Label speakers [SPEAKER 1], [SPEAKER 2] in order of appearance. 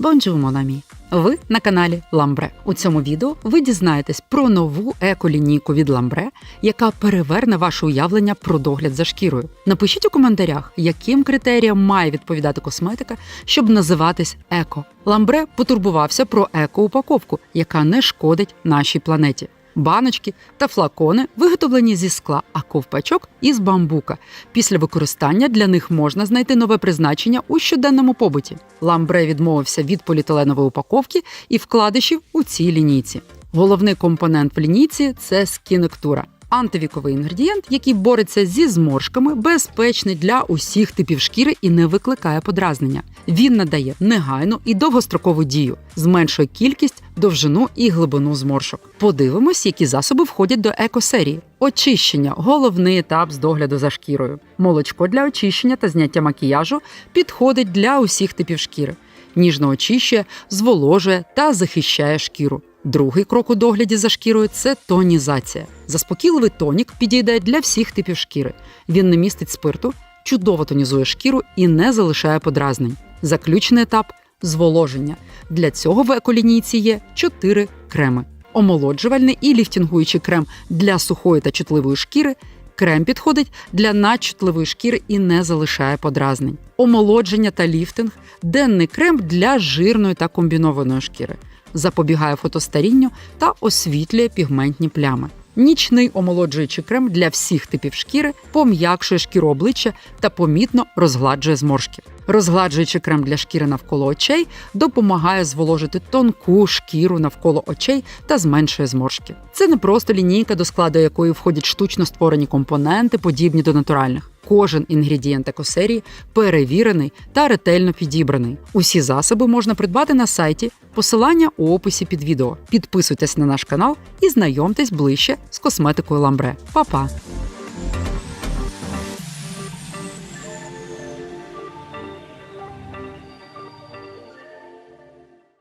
[SPEAKER 1] Бонжур, монамі! Ви на каналі Ламбре. У цьому відео ви дізнаєтесь про нову еколінійку від Ламбре, яка переверне ваше уявлення про догляд за шкірою. Напишіть у коментарях, яким критеріям має відповідати косметика, щоб називатись еко. Ламбре потурбувався про еко-упаковку, яка не шкодить нашій планеті. Баночки та флакони виготовлені зі скла, а ковпачок із бамбука. Після використання для них можна знайти нове призначення у щоденному побуті. Ламбре відмовився від поліетиленової упаковки і вкладишів у цій лінійці. Головний компонент в лінійці це скінектура. Антивіковий інгредієнт, який бореться зі зморшками, безпечний для усіх типів шкіри і не викликає подразнення. Він надає негайну і довгострокову дію, зменшує кількість, довжину і глибину зморшок. Подивимось, які засоби входять до екосерії. Очищення головний етап з догляду за шкірою. Молочко для очищення та зняття макіяжу підходить для усіх типів шкіри. Ніжно очищує, зволожує та захищає шкіру. Другий крок у догляді за шкірою це тонізація. Заспокійливий тонік підійде для всіх типів шкіри. Він не містить спирту, чудово тонізує шкіру і не залишає подразнень. Заключний етап зволоження. Для цього в еколінійці є чотири креми: омолоджувальний і ліфтінгуючий крем для сухої та чутливої шкіри. Крем підходить для надчутливої шкіри і не залишає подразнень. Омолодження та ліфтинг денний крем для жирної та комбінованої шкіри. Запобігає фотостарінню та освітлює пігментні плями. Нічний омолоджуючий крем для всіх типів шкіри пом'якшує шкіру обличчя та помітно розгладжує зморшки. Розгладжуючий крем для шкіри навколо очей допомагає зволожити тонку шкіру навколо очей та зменшує зморшки. Це не просто лінійка, до складу якої входять штучно створені компоненти, подібні до натуральних. Кожен інгредієнт екосерії перевірений та ретельно підібраний. Усі засоби можна придбати на сайті, посилання у описі під відео. Підписуйтесь на наш канал і знайомтесь ближче з косметикою Ламбре. Па-па!